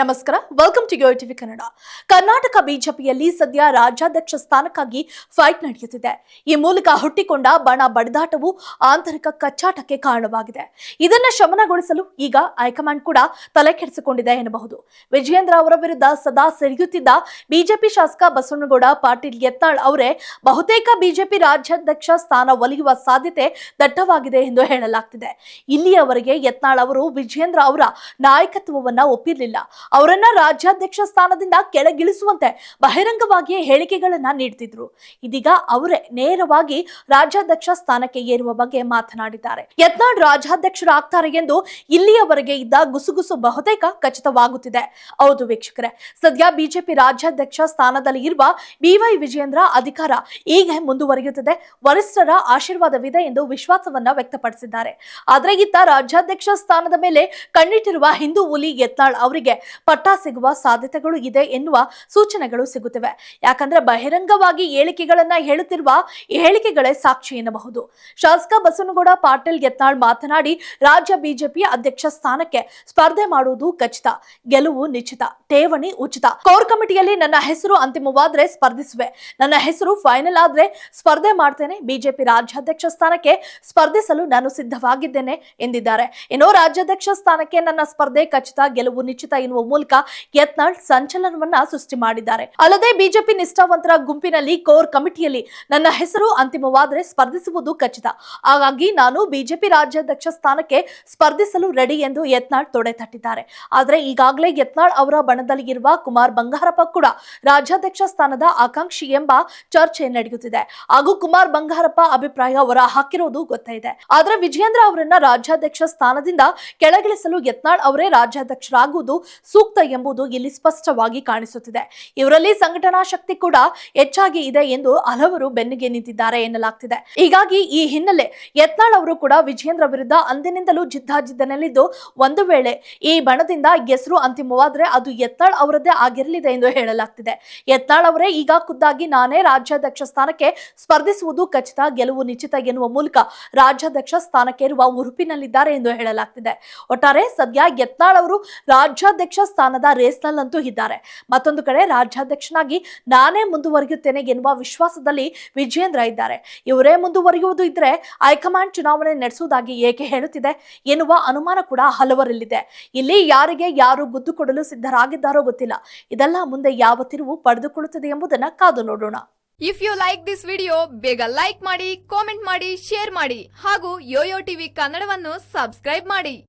ನಮಸ್ಕಾರ. Welcome to TV Kannada Karnataka ಬಿಜೆಪಿಯಲ್ಲಿ ಸದ್ಯ ರಾಜ್ಯಾಧ್ಯಕ್ಷ ಸ್ಥಾನಕ್ಕಾಗಿ ಫೈಟ್ ನಡೆಯುತ್ತಿದೆ. ಈ ಮೂಲಕ ಹುಟ್ಟಿಕೊಂಡ ಬಣ ಬಡಿದಾಟವು ಆಂತರಿಕ ಕಚ್ಚಾಟಕ್ಕೆ ಕಾರಣವಾಗಿದೆ. ಇದನ್ನು ಶಮನಗೊಳಿಸಲು ಈಗ ಹೈಕಮಾಂಡ್ ಕೂಡ ತಲೆ ಕೆಡಿಸಿಕೊಂಡಿದೆ ಎನ್ನಬಹುದು. ವಿಜಯೇಂದ್ರ ಅವರ ವಿರುದ್ಧ ಸದಾ ಸೆರೆಯುತ್ತಿದ್ದ ಬಿಜೆಪಿ ಶಾಸಕ ಬಸವನಗೌಡ, ಪಾಟೀಲ್ ಯತ್ನಾಳ್ ಅವರೇ ಬಹುತೇಕ ಬಿಜೆಪಿ ರಾಜ್ಯಾಧ್ಯಕ್ಷ ಸ್ಥಾನ ಒಲಿಯುವ ಸಾಧ್ಯತೆ ದಟ್ಟವಾಗಿದೆ ಎಂದು ಹೇಳಲಾಗ್ತಿದೆ. ಇಲ್ಲಿಯವರೆಗೆ ಯತ್ನಾಳ್ ಅವರು ವಿಜಯೇಂದ್ರ ಅವರ ನಾಯಕತ್ವವನ್ನು ಒಪ್ಪಿರಲಿಲ್ಲ. ಅವರನ್ನ ರಾಜ್ಯಾಧ್ಯಕ್ಷ ಸ್ಥಾನದಿಂದ ಕೆಳಗಿಳಿಸುವಂತೆ ಬಹಿರಂಗವಾಗಿಯೇ ಹೇಳಿಕೆಗಳನ್ನ ನೀಡ್ತಿದ್ರು. ಇದೀಗ ಅವರೇ ನೇರವಾಗಿ ರಾಜ್ಯಾಧ್ಯಕ್ಷ ಸ್ಥಾನಕ್ಕೆ ಏರುವ ಬಗ್ಗೆ ಮಾತನಾಡಿದ್ದಾರೆ. ಯತ್ನಾಳ್ ರಾಜ್ಯಾಧ್ಯಕ್ಷರಾಗ್ತಾರೆ ಎಂದು ಇಲ್ಲಿಯವರೆಗೆ ಇದ್ದ ಗುಸುಗುಸು ಬಹುತೇಕ ಖಚಿತವಾಗುತ್ತಿದೆ. ಹೌದು ವೀಕ್ಷಕರೇ, ಸದ್ಯ ಬಿಜೆಪಿ ರಾಜ್ಯಾಧ್ಯಕ್ಷ ಸ್ಥಾನದಲ್ಲಿ ಇರುವ ಬಿವೈ ವಿಜಯೇಂದ್ರ ಅಧಿಕಾರ ಈಗ ಮುಂದುವರಿಯುತ್ತದೆ. ವರಿಷ್ಠರ ಆಶೀರ್ವಾದವಿದೆ ಎಂದು ವಿಶ್ವಾಸವನ್ನ ವ್ಯಕ್ತಪಡಿಸಿದ್ದಾರೆ. ಆದ್ರೆ ಇತ್ತ ರಾಜ್ಯಾಧ್ಯಕ್ಷ ಸ್ಥಾನದ ಮೇಲೆ ಕಣ್ಣಿಟ್ಟಿರುವ ಹಿಂದೂ ಹುಲಿ ಯತ್ನಾಳ್ ಅವರಿಗೆ ಪಟ್ಟ ಸಿಗುವ ಸಾಧ್ಯತೆಗಳು ಇದೆ ಎನ್ನುವ ಸೂಚನೆಗಳು ಸಿಗುತ್ತಿವೆ. ಯಾಕಂದ್ರೆ ಬಹಿರಂಗವಾಗಿ ಹೇಳಿಕೆಗಳನ್ನ ಹೇಳುತ್ತಿರುವ ಹೇಳಿಕೆಗಳೇ ಸಾಕ್ಷಿ ಎನ್ನಬಹುದು. ಶಾಸಕ ಬಸವನಗೌಡ ಪಾಟೀಲ್ ಯತ್ನಾಳ್ ಮಾತನಾಡಿ, ರಾಜ್ಯ ಬಿಜೆಪಿ ಅಧ್ಯಕ್ಷ ಸ್ಥಾನಕ್ಕೆ ಸ್ಪರ್ಧೆ ಮಾಡುವುದು ಖಚಿತ, ಗೆಲುವು ನಿಶ್ಚಿತ, ಠೇವಣಿ ಉಚಿತ. ಕೋರ್ ಕಮಿಟಿಯಲ್ಲಿ ನನ್ನ ಹೆಸರು ಅಂತಿಮವಾದ್ರೆ ಸ್ಪರ್ಧಿಸುವೆ. ನನ್ನ ಹೆಸರು ಫೈನಲ್ ಆದ್ರೆ ಸ್ಪರ್ಧೆ ಮಾಡ್ತೇನೆ. ಬಿಜೆಪಿ ರಾಜ್ಯಾಧ್ಯಕ್ಷ ಸ್ಥಾನಕ್ಕೆ ಸ್ಪರ್ಧಿಸಲು ನಾನು ಸಿದ್ಧವಾಗಿದ್ದೇನೆ ಎಂದಿದ್ದಾರೆ. ಇನ್ನು ರಾಜ್ಯಾಧ್ಯಕ್ಷ ಸ್ಥಾನಕ್ಕೆ ನನ್ನ ಸ್ಪರ್ಧೆ ಖಚಿತ, ಗೆಲುವು ನಿಶ್ಚಿತ ಮೂಲಕ ಯತ್ನಾಳ್ ಸಂಚಲನವನ್ನ ಸೃಷ್ಟಿ ಮಾಡಿದ್ದಾರೆ. ಅಲ್ಲದೆ ಬಿಜೆಪಿ ನಿಷ್ಠಾವಂತರ ಗುಂಪಿನಲ್ಲಿ ಕೋರ್ ಕಮಿಟಿಯಲ್ಲಿ ನನ್ನ ಹೆಸರು ಅಂತಿಮವಾದರೆ ಸ್ಪರ್ಧಿಸುವುದು ಖಚಿತ. ಹಾಗಾಗಿ ನಾನು ಬಿಜೆಪಿ ರಾಜ್ಯಾಧ್ಯಕ್ಷ ಸ್ಥಾನಕ್ಕೆ ಸ್ಪರ್ಧಿಸಲು ರೆಡಿ ಎಂದು ಯತ್ನಾಳ್ ತೊಡೆ ತಟ್ಟಿದ್ದಾರೆ. ಆದರೆ ಈಗಾಗಲೇ ಯತ್ನಾಳ್ ಅವರ ಬಣದಲ್ಲಿ ಇರುವ ಕುಮಾರ್ ಬಂಗಾರಪ್ಪ ಕೂಡ ರಾಜ್ಯಾಧ್ಯಕ್ಷ ಸ್ಥಾನದ ಆಕಾಂಕ್ಷಿ ಎಂಬ ಚರ್ಚೆ ನಡೆಯುತ್ತಿದೆ. ಹಾಗೂ ಕುಮಾರ್ ಬಂಗಾರಪ್ಪ ಅಭಿಪ್ರಾಯ ಹೊರ ಹಾಕಿರೋದು ಗೊತ್ತಿದೆ ಆದ್ರೆ ವಿಜಯೇಂದ್ರ ಅವರನ್ನ ರಾಜ್ಯಾಧ್ಯಕ್ಷ ಸ್ಥಾನದಿಂದ ಕೆಳಗಿಳಿಸಲು ಯತ್ನಾಳ್ ಅವರೇ ರಾಜ್ಯಾಧ್ಯಕ್ಷರಾಗುವುದು ಸೂಕ್ತ ಎಂಬುದು ಇಲ್ಲಿ ಸ್ಪಷ್ಟವಾಗಿ ಕಾಣಿಸುತ್ತಿದೆ. ಇವರಲ್ಲಿ ಸಂಘಟನಾ ಶಕ್ತಿ ಕೂಡ ಹೆಚ್ಚಾಗಿ ಇದೆ ಎಂದು ಹಲವರು ಬೆನ್ನಿಗೆ ನಿಂತಿದ್ದಾರೆ ಎನ್ನಲಾಗ್ತಿದೆ. ಹೀಗಾಗಿ ಈ ಹಿನ್ನೆಲೆ ಯತ್ನಾಳ್ ಅವರು ಕೂಡ ವಿಜಯೇಂದ್ರ ವಿರುದ್ಧ ಅಂದಿನಿಂದಲೂ ಜಿದ್ದಾಜಿದ್ದನಲ್ಲಿದ್ದು ಒಂದು ವೇಳೆ ಈ ಬಣದಿಂದ ಹೆಸರು ಅಂತಿಮವಾದ್ರೆ ಅದು ಯತ್ನಾಳ್ ಅವರದ್ದೇ ಆಗಿರಲಿದೆ ಎಂದು ಹೇಳಲಾಗ್ತಿದೆ. ಯತ್ನಾಳ್ ಅವರೇ ಈಗ ಖುದ್ದಾಗಿ ನಾನೇ ರಾಜ್ಯಾಧ್ಯಕ್ಷ ಸ್ಥಾನಕ್ಕೆ ಸ್ಪರ್ಧಿಸುವುದು ಖಚಿತ, ಗೆಲುವು ನಿಶ್ಚಿತ ಎನ್ನುವ ಮೂಲಕ ರಾಜ್ಯಾಧ್ಯಕ್ಷ ಸ್ಥಾನಕ್ಕೇರುವ ಉರುಪಿನಲ್ಲಿದ್ದಾರೆ ಎಂದು ಹೇಳಲಾಗ್ತಿದೆ. ಒಟ್ಟಾರೆ ಸದ್ಯ ಯತ್ನಾಳ್ ಅವರು ರಾಜ್ಯಾಧ್ಯಕ್ಷ ಸ್ಥಾನದ ರೇಸ್ನಲ್ಲಂತೂ ಇದ್ದಾರೆ. ಮತ್ತೊಂದು ಕಡೆ ರಾಜ್ಯಾಧ್ಯಕ್ಷನಾಗಿ ನಾನೇ ಮುಂದುವರಿಯುತ್ತೇನೆ ಎನ್ನುವ ವಿಶ್ವಾಸದಲ್ಲಿ ವಿಜಯೇಂದ್ರ ಇದ್ದಾರೆ. ಇವರೇ ಮುಂದುವರಿಯುವುದು ಇದ್ರೆ ಹೈಕಮಾಂಡ್ ಚುನಾವಣೆ ನಡೆಸುವುದಾಗಿ ಏಕೆ ಹೇಳುತ್ತಿದೆ ಎನ್ನುವ ಅನುಮಾನ ಕೂಡ ಹಲವರಲ್ಲಿದೆ. ಇಲ್ಲಿ ಯಾರಿಗೆ ಯಾರು ಗುದ್ದು ಕೊಡಲು ಸಿದ್ಧರಾಗಿದ್ದಾರೋ ಗೊತ್ತಿಲ್ಲ. ಇದೆಲ್ಲ ಮುಂದೆ ಯಾವ ತಿರುವು ಪಡೆದುಕೊಳ್ಳುತ್ತದೆ ಎಂಬುದನ್ನ ಕಾದು ನೋಡೋಣ. If you like this video ಬೇಗ ಲೈಕ್ ಮಾಡಿ ಕಾಮೆಂಟ್ ಮಾಡಿ ಶೇರ್ ಮಾಡಿ ಹಾಗೂ ಯೋಯೋ ಟಿವಿ ಕನ್ನಡವನ್ನು ಸಬ್ಸ್ಕ್ರೈಬ್ ಮಾಡಿ.